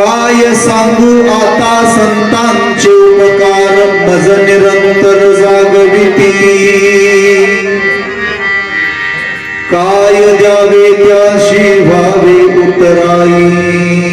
काय सांगू आता संतांचे उपकार? मज निरंतर जागविती काय द्यावे त्याशी व्हावे उतराई?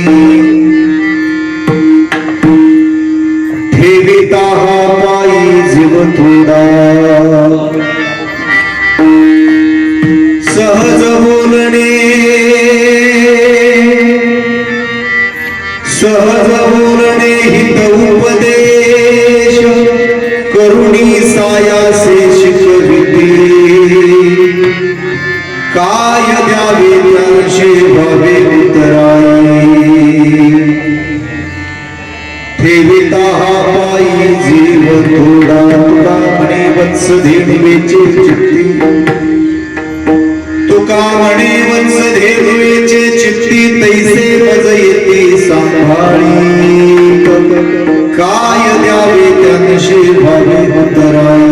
वंस वत्स धेनुवेचे चित्ती तुका म्हणे वंस धेनुवेचे चित्ती तैसे मज येते सांभाळी. काय द्यावे त्यांशी भावे उतराई.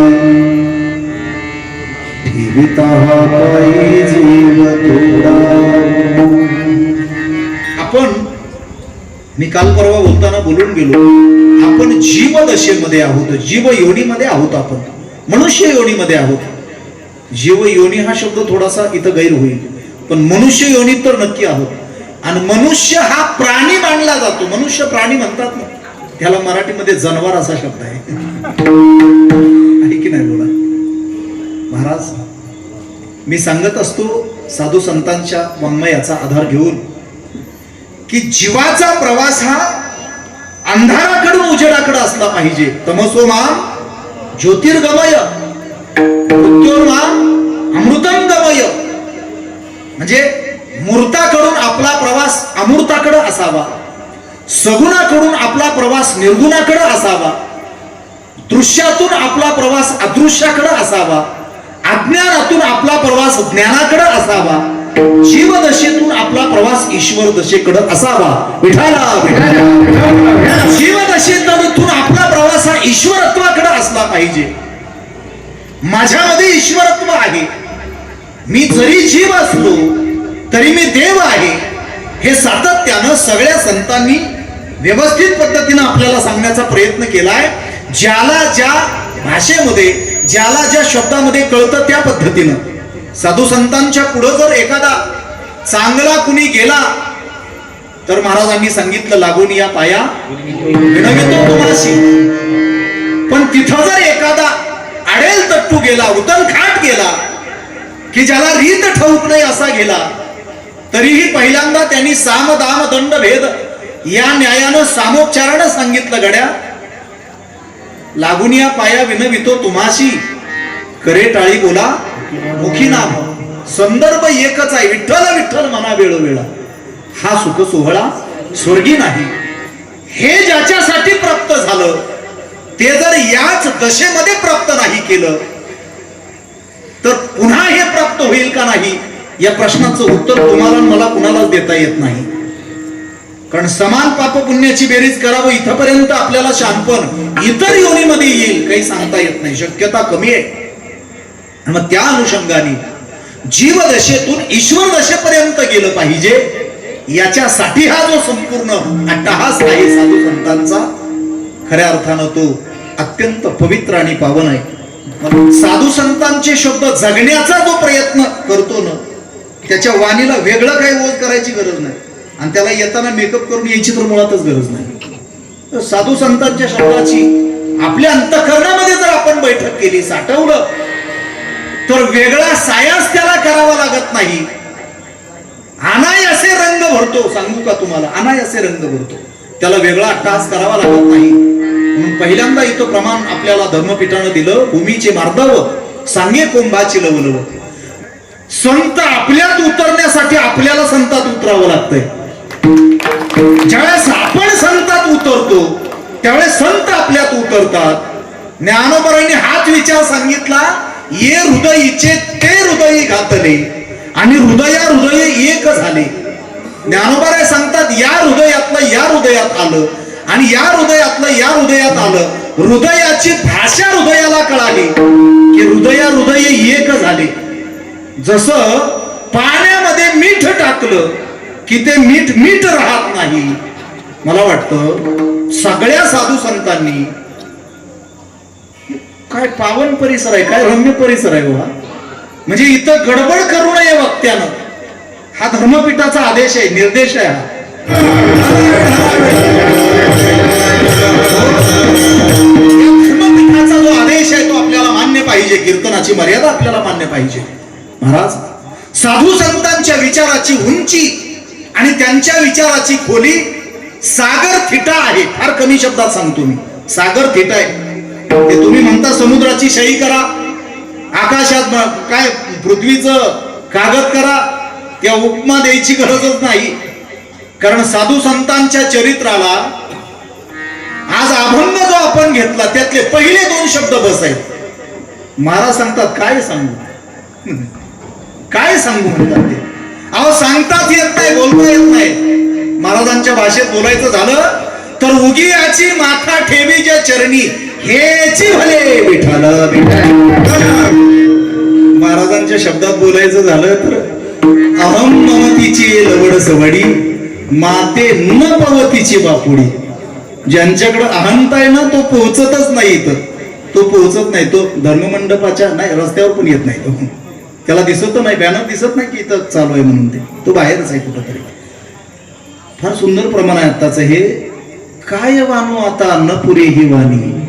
ठेविता हा पायी जीव थोडा आपण मी काल परवा बोलताना बोलून गेलो आपण जीव दशेमध्ये आहोत जीव योनीमध्ये आहोत आपण. मनुष्य योनीमध्ये आहोत. जीव योनी हा शब्द थोडासा इथं गैर होईल. पण मनुष्य योनीत तर नक्की आहोत. आणि मनुष्य हा प्राणी मानला जातो. मनुष्य प्राणी म्हणतात ना त्याला मराठीमध्ये जनावर असा शब्द आहे. की नाही बोला? महाराज मी सांगत असतो साधू संतांच्या वाङ्मयाचा आधार घेऊन की जीवाचा प्रवास हा अंधाराकडून उजेडाकडे असला पाहिजे. तमसोमा ज्योतिर्गमय मृत्योर्मा अमृतंगमय. म्हणजे मूर्ताकडून आपला प्रवास अमूर्ताकडे असावा. सगुणाकडून आपला प्रवास निर्गुणाकडे असावा. दृश्यातून आपला प्रवास अदृश्याकडे असावा. अज्ञानातून आपला प्रवास ज्ञानाकडे असावा. जीवदशेतून आपला प्रवास ईश्वर दशेकडे असावा विठाला. जीवदशेतून आपला प्रवास हा ईश्वरत्वाकडे असला पाहिजे. माझ्यामध्ये ईश्वरत्व आहे. मी जरी जीव असलो तरी मी देव आहे. हे सातत्यानं सगळ्या संतांनी व्यवस्थित पद्धतीनं आपल्याला सांगण्याचा प्रयत्न केलाय. ज्याला ज्या भाषेमध्ये ज्याला ज्या शब्दामध्ये कळतं त्या पद्धतीनं. साधू संतांच्या पुढं जर एखादा चांगला कुणी गेला तर महाराजांनी सांगितलं लागून या पाया. विनवितो तुम्हाला पण तिथं जर एखादा आडेल तट्टू गेला उतल खाट गेला की ज्याला रीत ठाऊक नाही असा गेला तरीही पहिल्यांदा त्यांनी साम दाम दंड भेद या न्यायानं सामोपचारानं सांगितलं गड्या. लागून या पाया विनवितो तुम्हाशी. करे टाळी बोला. मुखी नाम. संदर्भ एकच आहे. विठ्ठल विठ्ठल मना वेळोवेळा. हा सुख सोहळा स्वर्गी नाही. हे ज्याच्यासाठी प्राप्त झालं ते जर याच दशेमध्ये प्राप्त नाही केलं तर पुन्हा हे प्राप्त होईल का नाही? या प्रश्नाचं उत्तर तुम्हाला मला कुणालाच देता येत नाही. कारण समान पाप पुण्याची बेरीज करावं इथपर्यंत आपल्याला शांतपण इतर योनीमध्ये येईल काही सांगता येत नाही. शक्यता कमी आहे. आणि मग त्या अनुषंगाने जीवदशेतून ईश्वर दशेपर्यंत गेलं पाहिजे याच्यासाठी हा जो संपूर्ण अट्टहास आहे साधू संतांचा खऱ्या अर्थानं तो अत्यंत पवित्र आणि पावन आहे. साधू संतांचे शब्द जगण्याचा जो प्रयत्न करतो ना त्याच्या वाणीला वेगळं काही ओझ करायची गरज नाही. आणि त्याला येताना मेकअप करून यायची तर मुळातच गरज नाही. तर साधू संतांच्या शब्दाची आपल्या अंतकरणामध्ये जर आपण बैठक केली साठवलं तर वेगळा सायास त्याला करावा लागत नाही. अनाय असे रंग भरतो सांगू का तुम्हाला? अनायासे रंग भरतो. त्याला वेगळा टास करावा लागत नाही. म्हणून पहिल्यांदा इथं प्रमाण आपल्याला धर्मपीठानं दिलं भूमीचे मार्दव सांगे कोंबाची लवलव. संत आपल्यात उतरण्यासाठी आपल्याला संतात उतरावं लागतंय. ज्यावेळेस आपण संतात उतरतो त्यावेळेस संत आपल्यात उतरतात. ज्ञानोबरांनी हाच विचार सांगितला ये हृदयीचे ते हृदय घातले आणि हृदया हृदय एक झाले. ज्ञानोबराय सांगतात या हृदयातलं या हृदयात आलं. आणि या हृदयातलं या हृदयात आलं. हृदयाची भाषा हृदयाला कळाली की हृदया हृदय एक झाले. जसं पाण्यामध्ये मीठ टाकलं की ते मीठ मीठ राहत नाही. मला वाटतं सगळ्या साधू संतांनी काय पावन परिसर आहे काय रम्य परिसर आहे हो बा म्हणजे इथं गडबड करू नये वक्त्यानं. हा धर्मपीठाचा आदेश आहे निर्देश आहे हा. धर्मपीठाचा जो आदेश आहे तो आपल्याला मान्य पाहिजे. कीर्तनाची मर्यादा आपल्याला मान्य पाहिजे. महाराज साधू संतांच्या विचाराची उंची आणि त्यांच्या विचाराची खोली सागर थिटा आहे. फार कमी शब्दात सांगतो मी. सागर थिटा आहे. ते तुम्ही म्हणता समुद्राची शही करा आकाशात काय पृथ्वीचं कागद करा त्या उपमा द्यायची गरजच नाही. कारण साधू संतांच्या चरित्राला आज अभंग जो आपण घेतला त्यातले पहिले दोन शब्द बस आहेत. महाराज सांगतात काय सांगू? काय सांगू? म्हणतात ते. अहो सांगताच येत नाही बोलता येत नाही. महाराजांच्या भाषेत बोलायचं झालं तर उगियाची माथा ठेवीच्या चरणी हेची भले विठाला महाराजांच्या शब्दात बोलायचं झालं तर अहम ममतीची लवड सवडी माते न पवतीची बापुडी. ज्यांच्याकडं अहंता आहे ना तो पोहोचतच नाही इथं. तो पोहोचत नाही तो धर्ममंडपाच्या नाही रस्त्यावर पण येत नाही तो. त्याला दिसत नाही बॅनर दिसत नाही की इथं चालू आहे म्हणून ते. तो बाहेरच आहे कुठंतरी. फार सुंदर प्रमाण आहे आत्ताचं हे. काय वाणू आता न पुरे ही वाणी?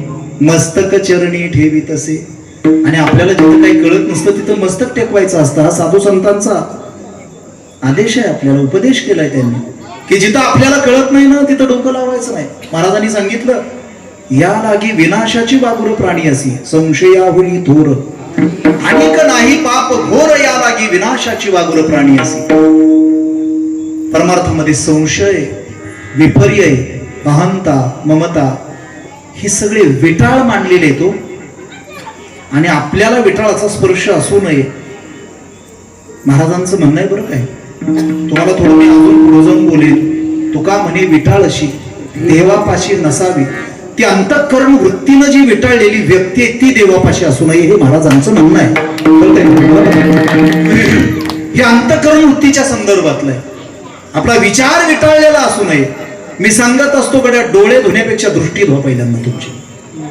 मस्तक चरणी ठेवी तसे. आणि आपल्याला जिथं काही कळत नसतं तिथं मस्तक टेकवायचं असतं हा साधू संतांचा आदेश आहे आपल्याला उपदेश केलाय त्यांनी. की जिथं आपल्याला कळत नाही ना तिथं डोकं लावायचं नाही. महाराजांनी सांगितलं या लागी विनाशाची बाबुर प्राणी असी संशयाहुरी थोर. अनेक नाही पाप घोर या लागी विनाशाची बाबुर प्राणी असी. परमार्थामध्ये संशय विपर्य अहंता ममता हे सगळे विटाळ मांडलेले तो हो. आणि आपल्याला विटाळाचा स्पर्श असू नये. महाराजांचं म्हणणं आहे बरं काय? तुम्हाला थोडं मी अजून पुढे बोलेन. तुका म्हणे विटाळ अशी देवापाशी नसावी. ती अंतःकरण वृत्तीनं जी विटाळलेली व्यक्ती आहे ती देवापाशी असू नये हे महाराजांचं म्हणणं आहे. हे अंतःकरण वृत्तीच्या संदर्भातलं आहे. आपला विचार विटाळलेला असू नये मी सांगत असतो गड्या डोळे धुण्यापेक्षा दृष्टी धुवा पहिल्यांदा तुमची.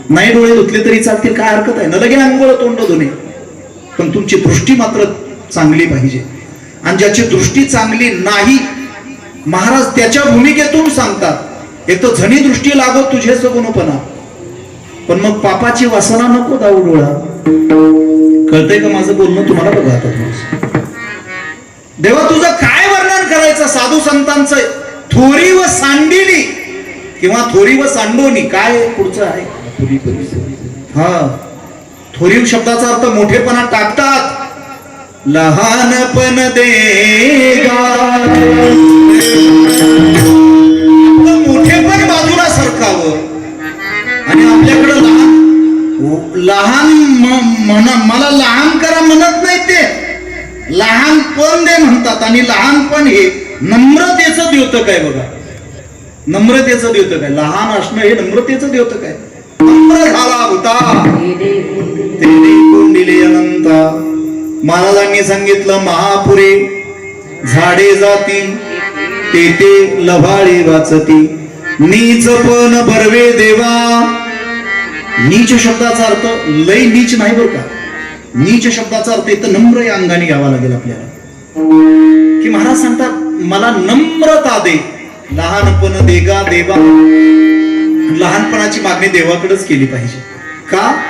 नाही डोळे धुतले तरी चालतील काय हरकत आहे? न लगे अंघोळ तोंड धुणे. पण तुमची दृष्टी मात्र चांगली पाहिजे. आणि ज्याची दृष्टी चांगली नाही महाराज त्याच्या भूमिकेतून सांगतात एक तर झणी दृष्टी लागत तुझे सगुणपणा. पण मग पापाची वासना नको दाऊ डोळा. कळतंय का माझं बोलणं? तुम्हाला बघा आता. देवा तुझं काय वर्णन करायचं? साधू संतांचं थोरी व सांडिली किंवा थोरी व सांडोनी. काय पुढचं आहे? हा. थोरीव शब्दाचा अर्थ मोठेपणा टाकतात. लहानपण देगा. मोठे मोठेपण बाजूला सरकावं. आणि आपल्याकडं लहान लहान म्हणा म्हण मला लहान करा म्हणत नाही ते. लहानपण दे म्हणतात आणि लहानपण हे नम्रतेचं द्योतक आहे बघा. नम्रतेचं द्योतक आहे. लहान असणं हे नम्रतेचं द्योतक आहे. नम्र झाला होता. तेने कोंडिले अनंता. महाराजांनी सांगितलं महापुरे झाडे जातील तेथे लभाळे वाचती. नीच पण बरवे देवा. नीच शब्दाचा अर्थ लय नीच नाही बरं का? नीच शब्दाचा अर्थ इथं नम्र या अंगाने घ्यावा लागेल आपल्याला. की महाराज सांगतात मला नम्रता दे लहानपण देगा देवा. लहानपणाची मागणी देवाकडेच केली पाहिजे. का?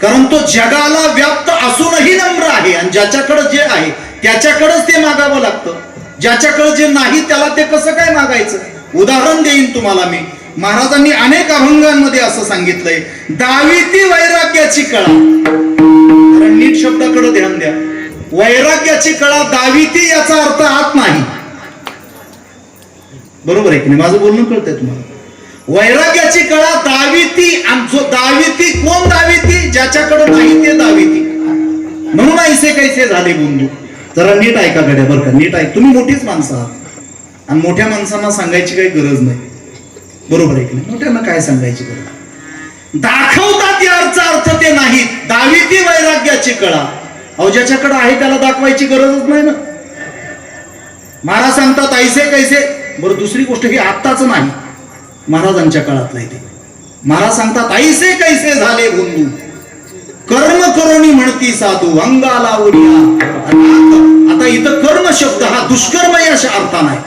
कारण तो जगाला व्याप्त असूनही नम्र आहे आणि ज्याच्याकडे जे आहे त्याच्याकडेच ते मागावं लागतं. ज्याच्याकडे जे नाही त्याला ते कसं काय मागायचं? उदाहरण देईन तुम्हाला मी. महाराजांनी अनेक अभंगांमध्ये असं सांगितलंय दाविती वैराग्याची कळा. जरा नीट शब्दाकडे ध्यान द्या. वैराग्याची कळा दाविती याचा अर्थ आत नाही. बरोबर आहे की नाही? माझं बोलणं कळतंय तुम्हाला. वैराग्याची कळा दाविती आमचं जो दाविती कोण दाविती? ज्याच्याकडे नाही ते दाविती. म्हणून ऐसे कैसे झाले बंधू? जरा नीट ऐका गड्या बरं का नीट ऐक. तुम्ही मोठीच माणसं आहात. आणि मोठ्या माणसांना सांगायची काही गरज नाही. बरोबर आहे की नाही? मोठ्यांना काय सांगायची गरज दाखवतात याचा अर्थ ते नाही. दाविती वैराग्याची कळा. अहो ज्याच्याकडे आहे त्याला दाखवायची गरजच नाही ना. महाराज सांगतात ऐसे कैसे? बरं दुसरी गोष्ट ही आत्ताच नाही. महाराजांच्या काळात नाही ते. महाराज सांगतात ऐसे कैसे झाले बंधू? कर्म करोनी म्हणती साधू अंगाला उडिया. आता इथं कर्म शब्द हा दुष्कर्म या श- अर्थानं आहे.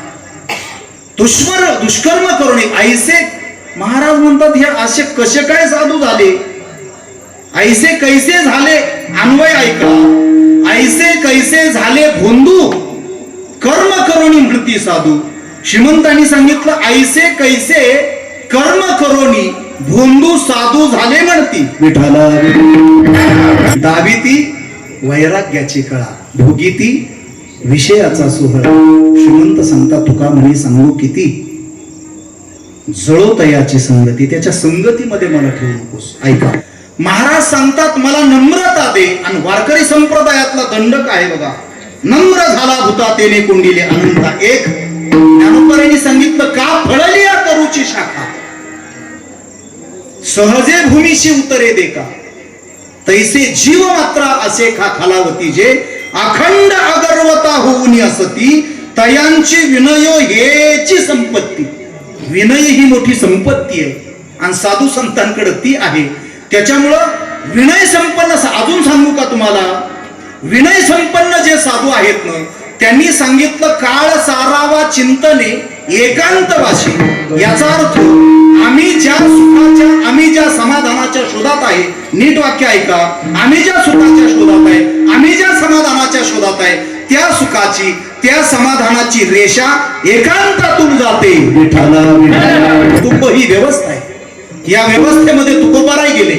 दुष्कर दुष्कर्म करोनी. ऐसे महाराज म्हणतात हे असे कसे काय साधू झाले? ऐसे कैसे झाले? अन्वय ऐका. ऐसे कैसे झाले भोंदू? कर्म करोनी म्हणती साधू. श्रीमंतांनी सांगितलं ऐसे कैसे कर्म करोनी? भोंदू साधू झाले म्हणती. विठाला दाविती वैराग्याची कळा. भोगीती विषयाचा सोहळ. श्रीमंत सांगता तुका म्हणे सांगू किती? जळोतयाची संगती. त्याच्या संगतीमध्ये मला ठेवू नकोस. ऐका. महाराज सांगतात मला नम्रता दे आणि वारकरी संप्रदायातला दंडक आहे बघा. नम्र झाला भूता तेने कुंडिले अनंता एक. ज्ञानोबरांनी सांगितलं का फळली या तरुची शाखा? सहजे भूमीशी उतरे दे का तैसे जीव मात्र असे खा खालावती जे अखंड अगर्वता होऊन असती तयांची विनय हेची संपत्ती. विनय ही मोठी संपत्ती आहे. आणि साधू संतांकडे ती आहे. त्याच्यामुळं विनय संपन्न अजून सांगू का तुम्हाला? विनय संपन्न जे साधू आहेत ना त्यांनी सांगितलं काळ सारावा चिंतने एकांतवाशी याचा अर्थ आम्ही ज्या सुखाच्या आम्ही ज्या समाधानाच्या शोधात आहे नीट वाक्य ऐका. आम्ही ज्या सुखाच्या शोधात आहे आम्ही ज्या समाधानाच्या शोधात आहे त्या सुखाची त्या समाधानाची रेषा एकांतातून जाते. कुटुंब ही व्यवस्था आहे. या व्यवस्थेमध्ये तुकोबाराय गेले.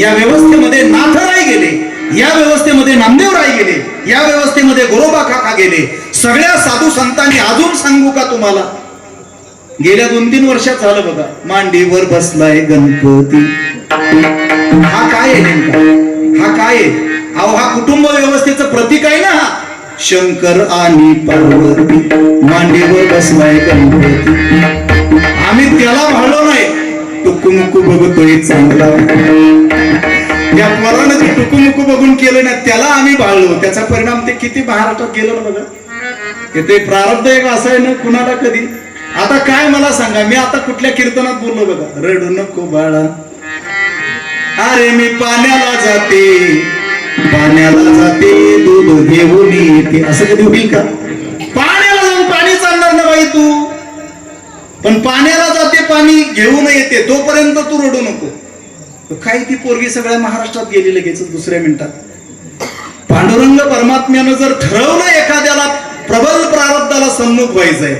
या व्यवस्थेमध्ये नाथराय गेले. या व्यवस्थेमध्ये नामदेवराय गेले. या व्यवस्थेमध्ये गोरोबा काका गेले. सगळ्या साधू संतांनी अजून सांगू का तुम्हाला? गेल्या दोन तीन वर्षात झालं बघा. मांडीवर बसलाय गणपती. हा काय आहे नेमका? हा काय आहे? अहो हा कुटुंब व्यवस्थेचं प्रतीक आहे ना हा. शंकर आणि पार्वती मांडीवर बसलाय गणपती. आम्ही त्याला म्हणलो नाही. टुकुमुकू बघतोय चांगला. त्या पोरानं जे टुकुमुकू बघून केलं ना त्याला आम्ही भाळलो त्याचा परिणाम ते किती महाराष्ट्रात गेलं ना बघा. ते ते प्रारब्ध एक असं आहे ना कुणाला कधी? आता काय मला सांगा मी आता कुठल्या कीर्तनात बोललो बघा? रडू नको बाळा. अरे मी पाण्याला जाते. पाण्याला जाते दूध घेऊन येते. असं कधी होईल का? पाण्याला जाऊन पाणी चालणार ना बाई तू. पण पाण्याला जाते पाणी घेऊन येते. तोपर्यंत तू रडू नको. काय ती पोरगी सगळ्या महाराष्ट्रात गेली लगेच दुसऱ्या मिनिटात? पांडुरंग परमात्म्यानं जर ठरवलं एखाद्याला प्रबल प्रारब्धाला सम्मुख व्हायचंय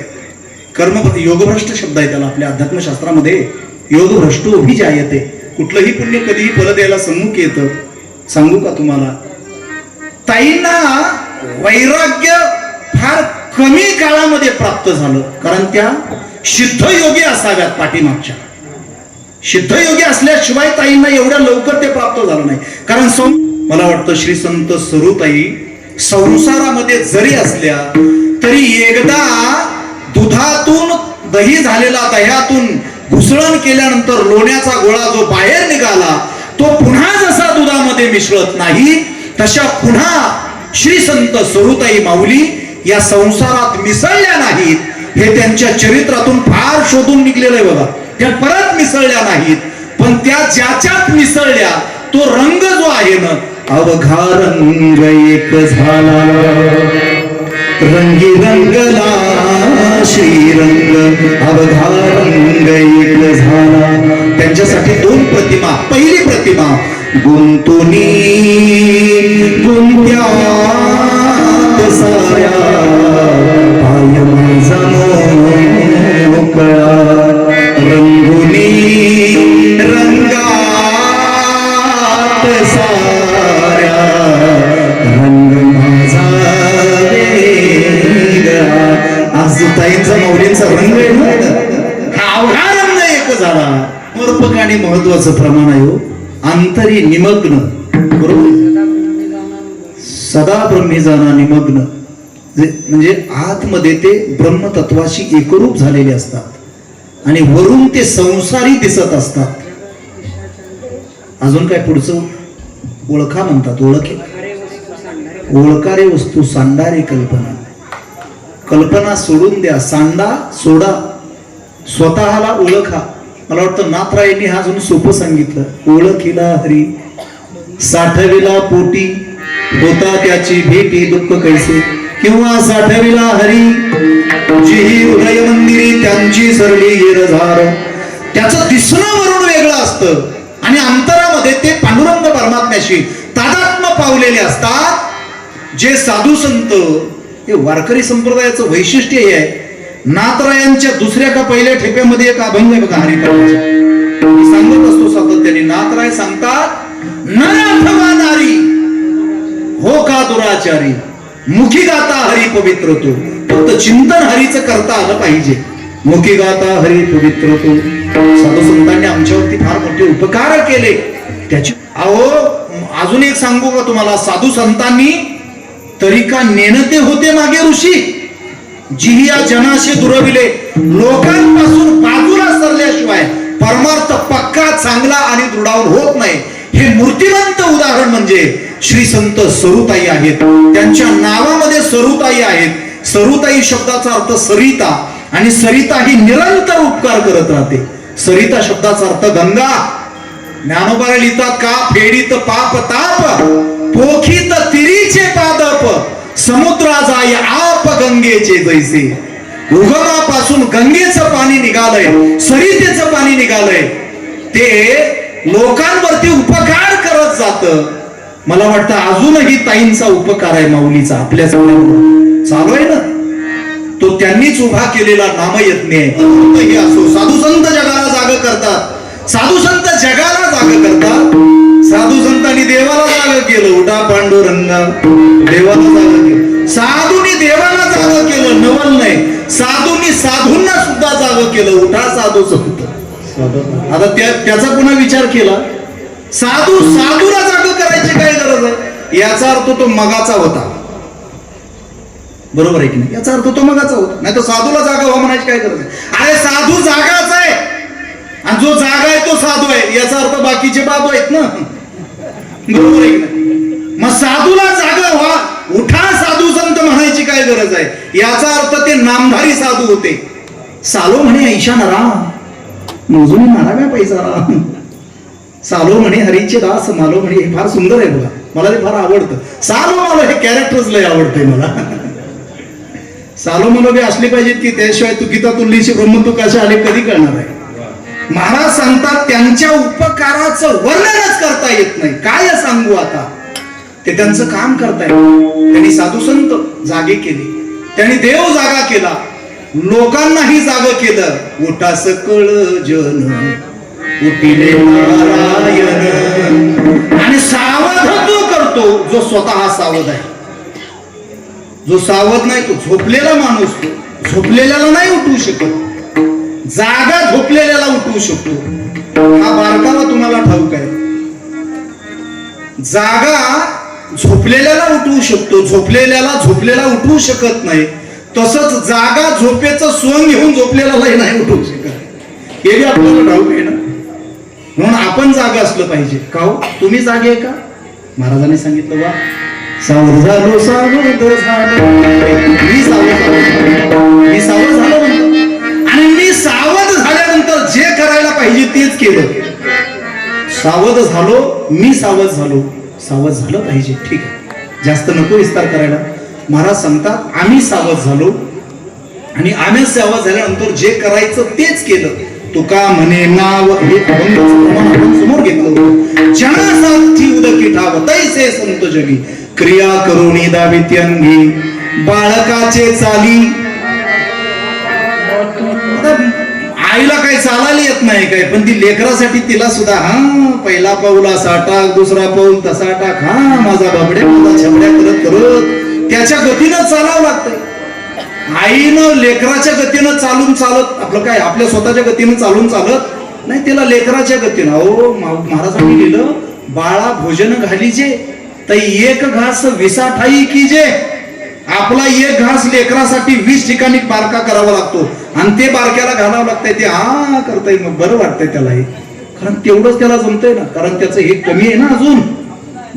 कर्म योगभ्रष्ट शब्द आहे त्याला आपल्या अध्यात्मशास्त्रामध्ये. योगभ्रष्टो अभिजायते कुठलंही पुण्य कधीही फल द्यायला सम्मुख येतं. सांगू का तुम्हाला? ताईंना वैराग्य फार कमी काळामध्ये प्राप्त झालं. कारण त्या सिद्ध योगी असाव्यात पाठीमागच्या. सिद्ध योगी असल्याशिवाय ताईंना एवढ्या लवकर ते प्राप्त झालं नाही. कारण सं- मला वाटतं श्री संत सरुताई संसारामध्ये जरी असल्या तरी एकदा दुधातून दही झालेला दह्यातून घुसळण केल्यानंतर लोण्याचा गोळा जो बाहेर निघाला तो पुन्हा जसा दुधामध्ये मिसळत नाही तशा पुन्हा श्री संत सरुताई माऊली या संसारात मिसळल्या नाहीत. हे त्यांच्या चरित्रातून फार शोधून निघलेलं आहे बघा. त्या परत मिसळल्या नाहीत. पण त्या ज्याच्यात मिसळल्या तो रंग जो आहे ना अवघा रंग एक झाला. रंगी रंगला गुंतुनी गुंत्यात निमग्न. बरोबर? सदा ब्रह्मे जाणा निमग्न म्हणजे आतमध्ये ते ब्रह्मतत्वाशी एकरूप झालेले असतात. आणि वरून ते संसारी दिसत असतात. अजून काय पुढचं? ओळखा म्हणतात. ओळखे ओळखारे वस्तू सांडारे कल्पना. कल्पना सोडून द्या. सांडा सोडा. स्वतःला ओळखा. मला वाटतं नाथरायांनी हा अजून सोपं सांगितलं. ओळखीला हरी. साठविला पोटी. होता त्याची भेटी दुःख कैसे. किंवा साठविला हरी. जी हृदय मंदिरी त्यांची सरली येरझार. त्याचं दिसणं वरून वेगळं असतं. आणि अंतरामध्ये ते पांडुरंग परमात्म्याशी तादात्म्य पावलेले असतात. जे साधू संत हे वारकरी संप्रदायाचं वैशिष्ट्य हे आहे. नाथरायांच्या दुसऱ्या का पहिल्या ठेप्यामध्ये एक अभंग आहे बघा हरिकथाचा. सांगत असतो सातत्याने नाथराय सांगतात नर नारी हो का दुराचारी? मुखी गाता हरी पवित्र तो. फक्त चिंतन हरीचं करता आलं पाहिजे. मुखी गाता हरी पवित्र तो. साधू संतांनी आमच्यावरती फार मोठे उपकार केले. त्याची अहो अजून एक सांगू का तुम्हाला? साधू संतांनी तरी का नेणते होते मागे ऋषी? जी या दुरविले. लोकांपासून बाजूला सरल्याशिवाय परमार्थ पक्का चांगला आणि दृढावर होत नाही. हे मूर्तिवंत उदाहरण म्हणजे श्री संत सरुताई आहेत. त्यांच्या नावामध्ये सरुताई आहेत. सरुताई शब्दाचा अर्थ सरिता आणि सरिता ही निरंतर उपकार करत राहते. सरिता शब्दाचा अर्थ गंगा. ज्ञानोबा लिहितात का? फेडीत पाप ताप पोखीत तिरीचे पादप. समुद्राचा या आप गंगेचे जैसे. उगमापासून गंगेचं पाणी निघालंय सरितेचं पाणी निघालंय. ते लोकांवरती उपकार करत जात. मला वाटतं अजूनही ताईंचा उपकार आहे माऊलीचा आपल्या चालू आहे ना? तो त्यांनीच उभा केलेला नामयज्ञ आहे. असो साधू संत जगाला जाग करतात. साधू संत जगाला जाग करतात. साधू संतांनी देवाला जाग केलं. उठा पांडुरंगा. देवाला जाग केलं. साधूंनी देवाला जाग केलं नवल नाही. साधूंनी साधूंना सुद्धा जागा केलं. उठा साधू संत. आता त्या त्याचा पुन्हा विचार केला. साधू साधूला जाग करायची काय गरज आहे? याचा अर्थ तो मगाचा होता. बरोबर आहे की नाही? याचा अर्थ तो मगाचा होता. नाही तर साधूला जागा व्हा म्हणायची काय गरज आहे? अरे साधू जागाच आहे. आणि जो जागा आहे तो साधू आहे. याचा अर्थ बाकीचे बाबू आहेत ना बरोबर आहे की नाही मग साधूला जाग व्हा. उठा साधू संत म्हणायची काय गरज आहे? याचा अर्थ ते नामधारी साधू होते. सालो म्हणे ऐशा नरा मोजून नाराव्या पैसा राम? सालो म्हणे हरीचे दास मालो म्हणे हे फार सुंदर आहे बघा. मला ते फार आवडतं. सालो मालो हे कॅरेक्टर्स लय आवडतंय मला. सालो मालो बी असली पाहिजेत की त्याशिवाय तू गीता तुल्लीची ब्रह्म तू कशा आले कधी करणार आहे? महाराज सांगतात त्यांच्या उपकाराचं वर्णनच करता येत नाही. काय सांगू आता? ते त्यांचं काम करताय त्यांनी साधू संत जागे केले. त्यांनी देव जागा केला. लोकांनाही जाग केलं. उठा सकळ जन उठिले नारायण. आणि सावध तो करतो जो स्वतः सावध आहे. जो सावध नाही तो झोपलेला माणूस तो. झोपलेल्याला नाही उठवू शकत. जागा झोपलेल्याला उठवू शकतो. हा बारकावा तुम्हाला ठाऊक आहे. जागा झोपलेल्याला उठवू शकतो. झोपलेल्याला झोपलेला उठवू शकत नाही. तसंच जागा झोपेचं सोंग घेऊन झोपलेल्यालाही नाही उठवू शकत. हे बी आपल्याला ठाऊक आहे ना? म्हणून आपण जागा असलं पाहिजे. का हो? तुम्ही जागे आहे का? महाराजांनी सांगितलं बा सावध झालो सावध झालो मी सावध झालो. मी सावध झालो पाहिजे तेच केलं. सावध झालो मी सावध झालो. सावध झालं पाहिजे ठीक आहे. जास्त नको विस्तार करायला. महाराज सांगतात आम्ही सावध झालो. आणि आम्ही सावध झाल्यानंतर जे करायचं तेच केलं. तुका म्हणे नाव हे आपण समोर घेतलं. होतं जनासाथी उदकी ठाव तैसे संत जगी. क्रिया करुणी दाविती अंगी बाळकाचे चाली. आईला काही चालायला येत नाही काय? पण ती लेकरासाठी तिला सुद्धा हा पहिला पाऊल असा टाक दुसरा पाऊल तसा टाक हा माझा बाबड्या माझा छबड्या करत करत त्याच्या गतीनं चालावं लागतंय. आईनं लेकराच्या गतीनं चालून चालत आपलं काय आपल्या स्वतःच्या गतीनं चालून चालत नाही तिला लेकराच्या गतीनं अहो महाराजांनी लिहिलं बाळा भोजन घालीजे तै एक घास विसा ठाई कीजे आपला एक घास लेकरासाठी वीस ठिकाणी बारका करावा लागतो. आणि ते बारक्याला घालावं लागतंय ते हा करताय मग बरं वाटतंय त्याला हे. कारण तेवढंच त्याला जमतंय ना. कारण त्याचं हे कमी आहे ना अजून.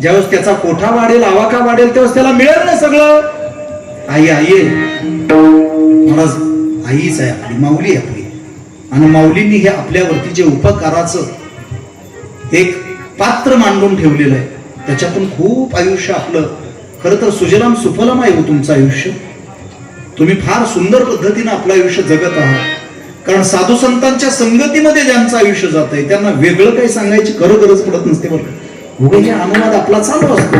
ज्यावेळेस त्याचा कोठा वाढेल आवाका वाढेल त्यावेळेस त्याला मिळेल ना सगळं. आई आई आहे. महाराज आईच आहे आपली माऊली आहे आपली. आणि माऊलींनी हे आपल्यावरती जे उपकाराचं एक पात्र मांडून ठेवलेलं आहे त्याच्यातून खूप आयुष्य आपलं खरं तर सुजलाम सुफलम आहे हो तुमचं आयुष्य. तुम्ही फार सुंदर पद्धतीनं आपलं आयुष्य जगत आहात. कारण साधू संतांच्या संगतीमध्ये ज्यांचं आयुष्य जात आहे त्यांना वेगळं काही सांगायची खरं गरज पडत नसते बरं उगा अनुवाद आपला चालू असतो.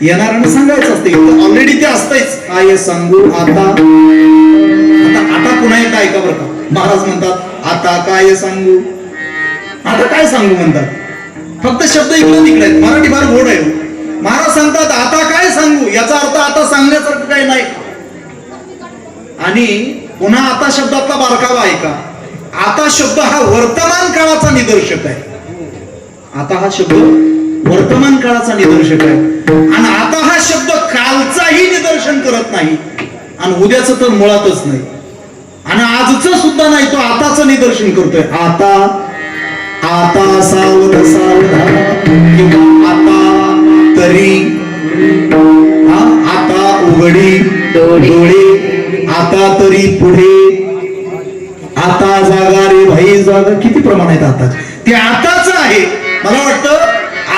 येणाऱ्यानं सांगायचं असते. ऑलरेडी ते असतंच काय सांगू आता. आता आता पुन्हा एकदा ऐका बरं का. महाराज म्हणतात आता काय सांगू? आता काय सांगू म्हणतात? फक्त शब्द इकडे तिकडे आहेत. मराठी फार गोड आहे हो. महाराज सांगतात आता काय सांगू? याचा अर्थ आता सांगण्यासारखं काही नाही. आणि पुन्हा आता शब्दातला बारकावा ऐका आता शब्द हा वर्तमान काळाचा निदर्शक आहे. आता हा शब्द वर्तमान काळाचा निदर्शक आहे. आणि आता हा शब्द कालचाही निदर्शन करत नाही. आणि उद्याचं तर मुळातच नाही. आणि आजचं सुद्धा नाही तो आताच निदर्शन करतोय. आता आता सावध सावधान किंवा आता तरी आता उघडी. डोळे. आता तरी पुढे. आता जागा रे भाई जागा किती प्रमाण आहेत आता ते आताच आहे. मला वाटतं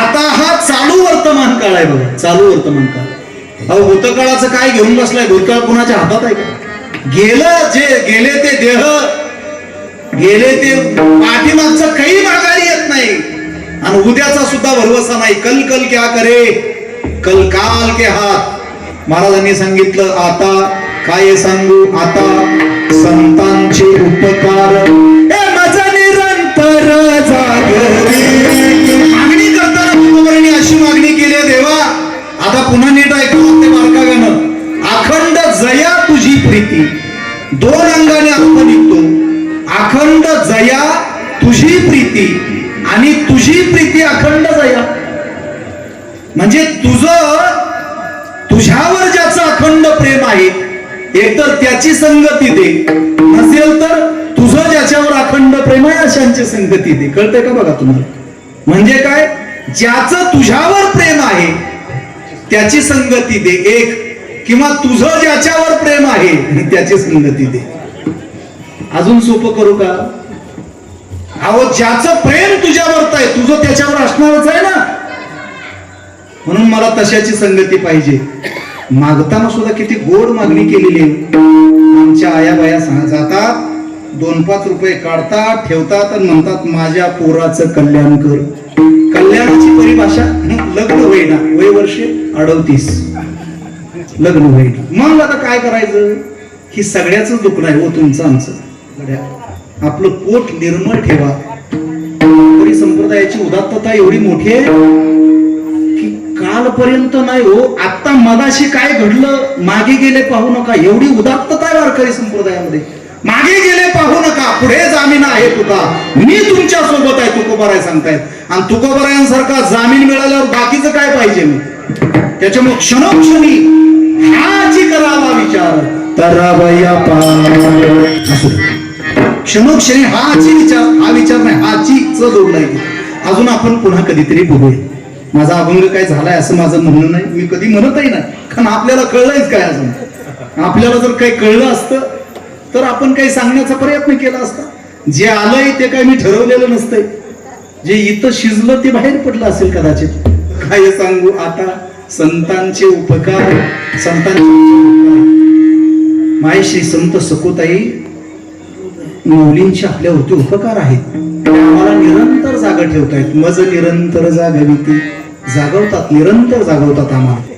आता हा चालू वर्तमान काळ आहे बघा. चालू वर्तमान काळ. अहो भूतकाळाचं काय घेऊन बसलाय? भूतकाळ कुणाच्या हातात आहे का? गेलं जे गेले ते देह. गेले ते पाठीमागचं काही माघारी येत नाही. आणि उद्याचा सुद्धा भरवसा नाही. कल कल क्या करे? कल काल के हात महाराजांनी सांगितलं आता काय सांगू? आता संतांचे उपकार. निरंतर मागणी करताना तुकोबारांनी अशी मागणी केली देवा आता पुन्हा नीट ऐकू ते बारका गाणं अखंड जया तुझी प्रीती. दोन अंगाने आपण निघतो अखंड जया तुझी प्रीती. आणि तुझी प्रीती अखंड जाया. म्हणजे तुझं तुझ्यावर ज्याचं अखंड प्रेम आहे एकतर त्याची संगती दे. नसेल तर तुझं ज्याच्यावर अखंड प्रेम आहे अशांची संगती दे. कळतंय का बघा तुम्हाला? म्हणजे काय? ज्याचं तुझ्यावर प्रेम आहे त्याची संगती दे. एक किंवा तुझं ज्याच्यावर प्रेम आहे त्याची संगती दे. अजून सोपं करू का? अहो ज्याचं प्रेम तुझ्यावर आहे तुझं त्याच्यावर असणारच आहे ना. म्हणून मला तशाची संगती पाहिजे. मागताना सुद्धा किती गोड मागणी केलेली आहे. आमच्या आया बाया जातात दोन पाच रुपये काढतात ठेवतात आणि म्हणतात माझ्या पोराचं कल्याण कर. कल्याणाची परिभाषा लग्न होईना वय वर्षे अडवतीस लग्न होईना. मग आता काय करायचं? ही सगळ्याच दुखणं आहे हो तुमचं आमचं. आपलं पोट निर्मळ ठेवा. तरी संप्रदायाची उदात्तता एवढी मोठी आहे की कालपर्यंत नाही हो आता मगाशी काय घडलं मागे गेले पाहू नका. एवढी उदात्तता आहे वारकरी संप्रदायामध्ये. मागे गेले पाहू नका पुढे जामीन आहे तुका. मी तुमच्यासोबत आहे तुकोबराय सांगतायत. आणि तुकोबरायांसारखा जामीन मिळाल्यावर बाकीचं काय पाहिजे मी? त्याच्यामुळे क्षणोक्षणी हा जी करावा विचार. तर क्षणोक्षणी हाची विचार हा विचार नाही हाची च जोडलाय. अजून आपण पुन्हा कधीतरी बोलूया माझा अभंग काय झालाय असं माझं म्हणणं नाही. मी कधी म्हणतही नाही कारण आपल्याला कळलंयच काय अजून. आपल्याला जर काही कळलं असतं तर आपण काही सांगण्याचा प्रयत्न केला असता. जे आलंय ते काय मी ठरवलेलं नसतंय. जे इथं शिजलं ते बाहेर पडलं असेल कदाचित. काय सांगू आता? संतांचे उपकार संतांचे उपकार. माय श्री संत सकोताई मौलींचे आपल्यावरती उपकार आहेत. आम्हाला निरंतर जागा ठेवतायत. मज निरंतर जागविती जागवतात निरंतर जागवतात आम्हाला.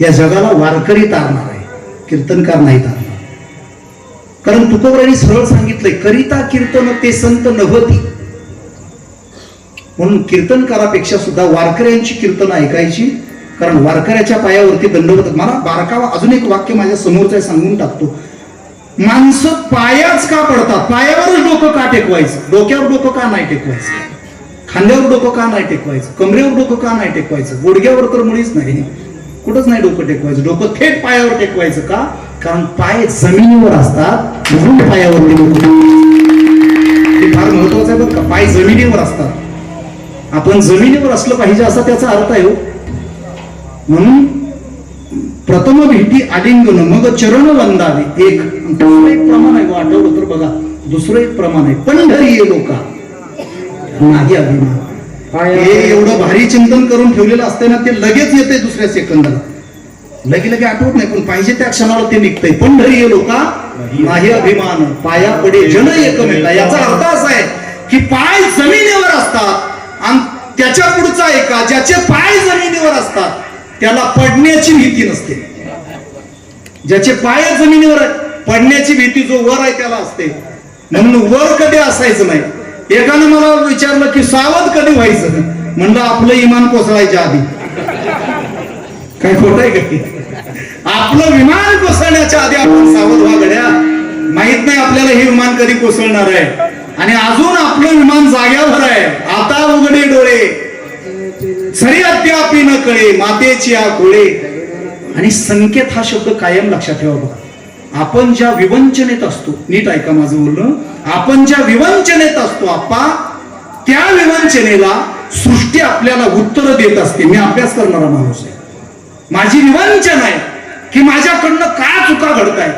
या जगाला वारकरी तारणार आहे. कीर्तनकार नाही तारणार. कारण तुकोबरांनी सरळ सांगितलंय करिता कीर्तन ते संत नव्हती म्हणून कीर्तनकारापेक्षा सुद्धा वारकऱ्यांची कीर्तन ऐकायची कारण वारकऱ्याच्या पायावरती दंडवतात मला बारकावा अजून एक वाक्य माझ्या समोरचं सांगून टाकतो. माणसं पायाच का पडतात? पायावरच डोकं का टेकवायचं? डोक्यावर डोकं का नाही टेकवायचं? खांद्यावर डोकं का नाही टेकवायचं? कमरेवर डोकं का नाही टेकवायचं? गुडघ्यावर तर मुळीच नाही. कुठंच नाही डोकं टेकवायचं. डोकं थेट पायावर टेकवायचं का? कारण पाय जमिनीवर असतात म्हणून पायावर हे फार महत्वाचं आहे बरं का. पाय जमिनीवर असतात. आपण जमिनीवर असलं पाहिजे असा त्याचा अर्थ आहे हो. म्हणून प्रथम भेटी आलिंगन मग चरण वंदावे एक दुसरं एक प्रमाण आहे आठवलं तर बघा दुसरं एक प्रमाण आहे. पंढरी ये लोका. नाही अभिमान. हे एवढं भारी चिंतन करून ठेवलेलं असते ना ते लगेच येते दुसऱ्या सेकंदाला. लगे लगे आठवत नाही पण पाहिजे त्या क्षणाला ते निघतंय. पंढरी ये लोका. नाही अभिमान. पाया पडे जन एकमेका. याचा अर्थ असा आहे की पाय जमिनीवर असतात आणि त्याच्या पुढचा एका ज्याचे पाय जमिनीवर असतात त्याला पडण्याची भीती नसते. ज्याचे पाय जमिनीवर आहे पडण्याची भीती जो वर आहे त्याला असते. म्हणून वर कधी असायचं नाही. एकानं मला विचारलं की सावध कधी व्हायचं म्हणलं आपलं इमान कोसळायच्या आधी. काय खोट आहे का आपलं विमान कोसळण्याच्या आधी आपण सावध व्हा घड्या माहीत नाही आपल्याला हे विमान कधी कोसळणार आहे. आणि अजून आपलं विमान जाग्यावर आहे. आता उघडे डोळे. सरी अद्यापी न कळे मातेची आ आणि संकेत हा शब्द कायम लक्षात ठेवा बघा. आपण ज्या विवंचनेत असतो नीट ऐका माझं बोलणं. आपण ज्या विवंचनेत असतो आप्पा त्या विवंचनेला सृष्टी आपल्याला उत्तर देत असते. मी अभ्यास करणारा माणूस आहे. माझी विवंचन आहे की माझ्याकडनं का चुका घडताय?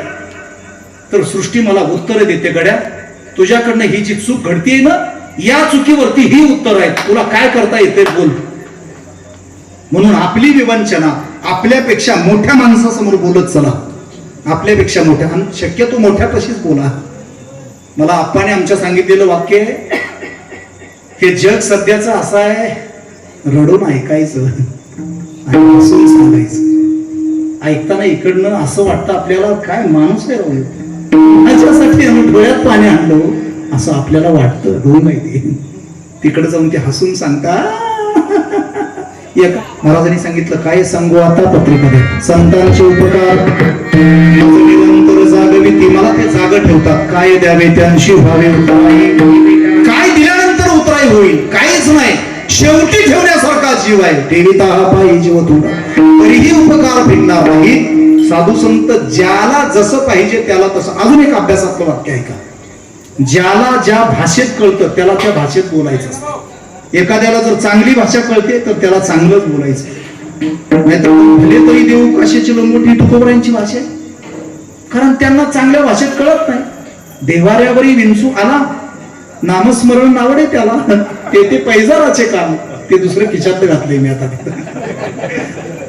तर सृष्टी मला उत्तर देते गड्या. तुझ्याकडनं ही जी चूक घडतीये ना या चुकीवरती ही उत्तर आहेत तुला काय करता येते बोल. म्हणून आपली विवंचना आपल्यापेक्षा मोठ्या माणसासमोर बोलत चला. आपल्यापेक्षा मोठ्या. आणि शक्यतो मोठ्या कशीच बोला. मला आप्पाने आमच्या सांगितलेलं वाक्य आहे, हे जग सध्याचं असं आहे. रडून ऐकायचं. आणि सांगायचं. ऐकताना इकडनं असं वाटतं आपल्याला काय माणूस आहे राहू माझ्यासाठी आम्ही डोळ्यात पाणी आणलो. असं आपल्याला वाटतं. डोळ माहिती. तिकडे जाऊन ते हसून सांगता एक महाराजांनी सांगितलं काय सांगू आता पत्रिकेमध्ये? संतांचे उपकार. निरंतर जागवी मला ते जाग ठेवतात. काय द्यावे त्यांशी व्हावे काय दिल्यानंतर उतराई होईल? काहीच नाही. शेवटी ठेवण्यासारखा जीव आहे. ठेवीता हा पायी जीव तुला तरीही उपकार भिडणार नाही. साधू संत ज्याला जसं पाहिजे त्याला तसं. अजून एक अभ्यासातलं वाक्य आहे का ज्याला ज्या भाषेत कळतं त्याला त्या भाषेत बोलायचं असतं. एखाद्याला जर चांगली भाषा कळते तर त्याला चांगलंच बोलायचं. नाहीतर भले तरी देऊ काशीची लंगोटी तुकोबरांची भाषा कारण त्यांना चांगल्या भाषेत कळत नाही. देवाऱ्यावरही विंचू आला नामस्मरण नावडे त्याला ते ते पैजाराचे काम. ते दुसरं खिशात घातले मी आता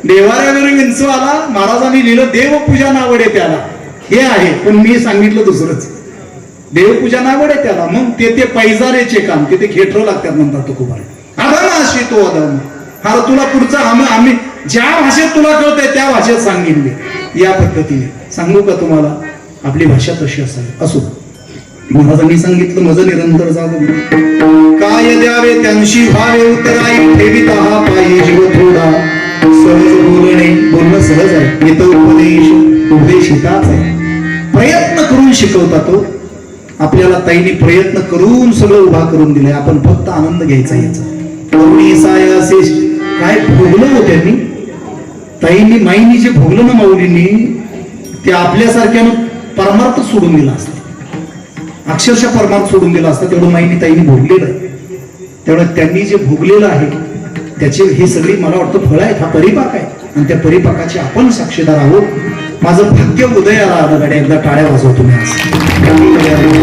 देवाऱ्यावरही विंचू आला महाराजांनी लिहिलं देवपूजा नावडे त्याला. हे आहे पण मी सांगितलं दुसरंच. देवपूजा नावड आहे त्याला. मग ते ते पैजारेचे काम ते ते खेटर लागतात म्हणतात तुकोबार अधम अशी तो अधम हा तुला पुढचा आम्ही आम्ही ज्या भाषेत तुला कळतंय त्या भाषेत सांगेन मी. या पद्धतीने. सांगू का तुम्हाला? आपली भाषा तशी असावी. असो महाराजांनी सांगितलं मज निरंतर जागो. काय द्यावे त्यांशी व्हावे उतराई ठेवित हा पायी जीव थोडा. सहज बोलणे बोलणं सहज आहे. इथं उपदेश उपदेश हिताच आहे. प्रयत्न करून शिकवता तो. आपल्याला ताईने प्रयत्न करून सगळं उभा करून दिलंय. आपण फक्त आनंद घ्यायचा याचा. साय असे काय भोगलं हो त्यांनी? ताईंनी माईनी जे भोगलं ना माऊलींनी ते आपल्यासारख्यानं परमार्थ सोडून दिला असता. अक्षरशः परमार्थ सोडून दिला असता. तेवढं माईनी ताईने भोगलेलं आहे. तेवढं त्यांनी जे भोगलेलं आहे त्याचे हे सगळी मला वाटतं फळ आहेत. हा परिपाक आहे. आणि त्या परिपाकाचे आपण साक्षीदार आहोत. माझं भाग्य उदयाला आलं गाड्या एकदा टाळ्या वाजवतो मी आज.